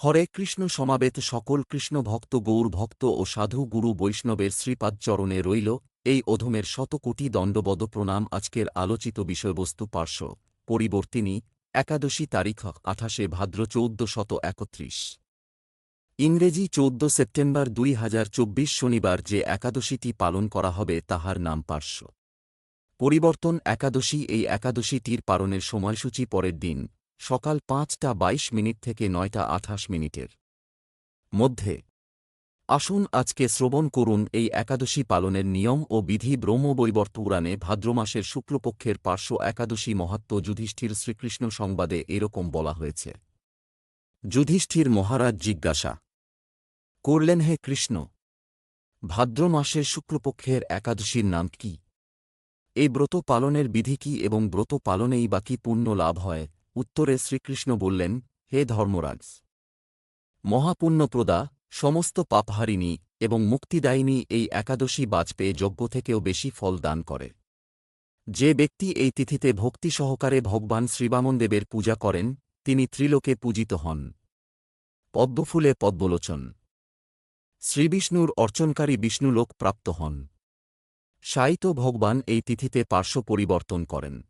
হরে কৃষ্ণ সমাবেত সকল কৃষ্ণ ভক্ত, গৌর ভক্ত ও সাধু গুরু বৈষ্ণবের শ্রীপাদচরণে রইল। এই অধমের শতকোটি দণ্ডবদ প্রণাম আজকের আলোচিত বিষয়বস্তু পার্শ্ব। পরিবর্তিনী, একাদশী তারিখ, আঠাশে ভাদ্র চৌদ্দ শত একত্রিশ। ইংরেজি চৌদ্দ সেপ্টেম্বর দুই হাজার চব্বিশ শনিবার যে একাদশীটি পালন করা হবে তাহার নাম পার্শ্ব। পরিবর্তন একাদশী, এই একাদশীটির পালনের সময়সূচি পরের দিন। সকাল পাঁচটা বাইশ মিনিট থেকে নয়টা আঠাশ মিনিটের। মধ্যে। আসুন আজকে শ্রবণ করুন এই একাদশী পালনের নিয়ম ও বিধি ব্রহ্মবৈবর্ত পুরাণে ভাদ্র মাসের শুক্লপক্ষের পার্শ্ব একাদশী মহাত্ম যুধিষ্ঠির শ্রীকৃষ্ণ সংবাদে এরকম বলা হয়েছে। যুধিষ্ঠির মহারাজ জিজ্ঞাসা করলেন, হে কৃষ্ণ, ভাদ্র মাসের শুক্লপক্ষের একাদশীর নাম কি? এই ব্রত পালনের বিধি কি এবং ব্রত পালনেই বা কি পুণ্য লাভ হয়? উত্তরে শ্রীকৃষ্ণ বললেন, হে ধর্মরাজ! মহাপুণ্যপ্রদা, সমস্ত পাপহারিণী এবং মুক্তিদায়িনী এই একাদশী বাজপেয়ে যজ্ঞ থেকেও বেশি ফল দান করে। যে ব্যক্তি এই তিথিতে ভক্তি সহকারে ভগবান শ্রীবামনদেবের পূজা করেন, তিনি ত্রিলোকে পূজিত হন। পদ্মফুলে পদ্মলোচন। শ্রীবিষ্ণুর অর্চনকারী বিষ্ণুলোক প্রাপ্ত হন। সায়িত ভগবান এই তিথিতে পার্শ্ব পরিবর্তন করেন।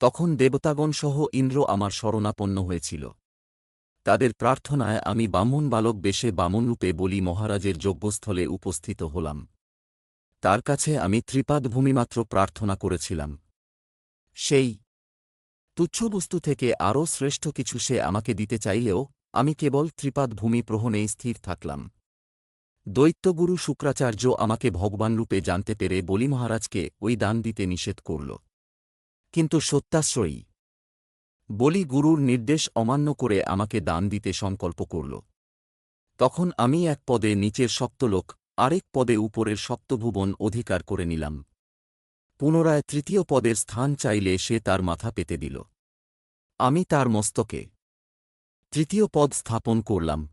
তখন দেবতাগণ সহ ইন্দ্র আমার শরণাপন্ন হয়েছিল। তাদের প্রার্থনায় আমি বামন বালক বেশে বামনরূপে বলি মহারাজের যজ্ঞস্থলে উপস্থিত হলাম। তার কাছে আমি ত্রিপাদ ভূমিমাত্র প্রার্থনা করেছিলাম। সেই তুচ্ছ বস্তু থেকে আরও শ্রেষ্ঠ কিছু সে আমাকে দিতে চাইলেও আমি কেবল ত্রিপাদ ভূমি প্রহণেই স্থির থাকলাম। দৈত্যগুরু শুক্রাচার্য আমাকে ভগবানরূপে জানতে পেরে বলি মহারাজকে ওই দান দিতে নিষেধ করল। কিন্তু সত্যাশ্রয়ী। বলি গুরুর নির্দেশ অমান্য করে আমাকে দান দিতে সংকল্প করল। তখন আমি এক পদে নিচের সপ্তলোক, আরেক পদে উপরের সপ্তভুবন অধিকার করে নিলাম। পুনরায় তৃতীয় পদের স্থান চাইলে সে তার মাথা পেতে দিল। আমি তার মস্তকে তৃতীয় পদ স্থাপন করলাম।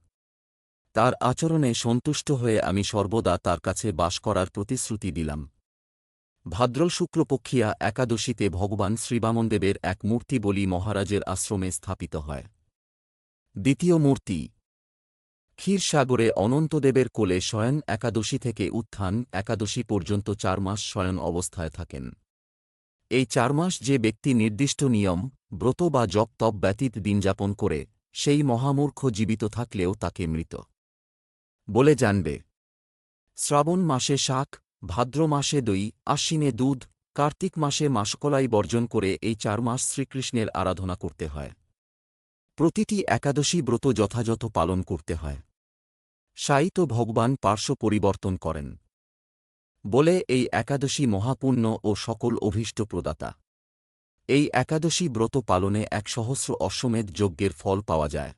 তার আচরণে সন্তুষ্ট হয়ে আমি সর্বদা তার কাছে বাস করার প্রতিশ্রুতি দিলাম। ভাদ্র শুক্লপক্ষিয়া একাদশীতে ভগবান শ্রীবামনদেবের এক মূর্তি বলি মহারাজের আশ্রমে স্থাপিত হয়। দ্বিতীয় মূর্তি। ক্ষীরসাগরে অনন্তদেবের কোলে শয়ন একাদশী থেকে উত্থান একাদশী পর্যন্ত চার মাস শয়ন অবস্থায় থাকেন। এই চার মাস যে ব্যক্তি নির্দিষ্ট নিয়ম, ব্রত বা জপ তপ ব্যতীত দিনযাপন করে, সেই মহামূর্খ জীবিত থাকলেও তাকে মৃত বলে জানবে। শ্রাবণ মাসে শাক ভাদ্র মাসে দই, আশ্বিনে দুধ, কার্তিক মাসে মাসকলাই বর্জন করে এই চার মাস শ্রীকৃষ্ণের আরাধনা করতে হয়। প্রতিটি একাদশী ব্রত যথাযথ পালন করতে হয়। সায়িত ভগবান পার্শ্ব পরিবর্তন করেন। বলে এই একাদশী মহাপুণ্য ও সকল অভীষ্ট প্রদাতা। এই একাদশী ব্রত পালনে এক সহস্র অশ্বমেধ যজ্ঞের ফল পাওয়া যায়।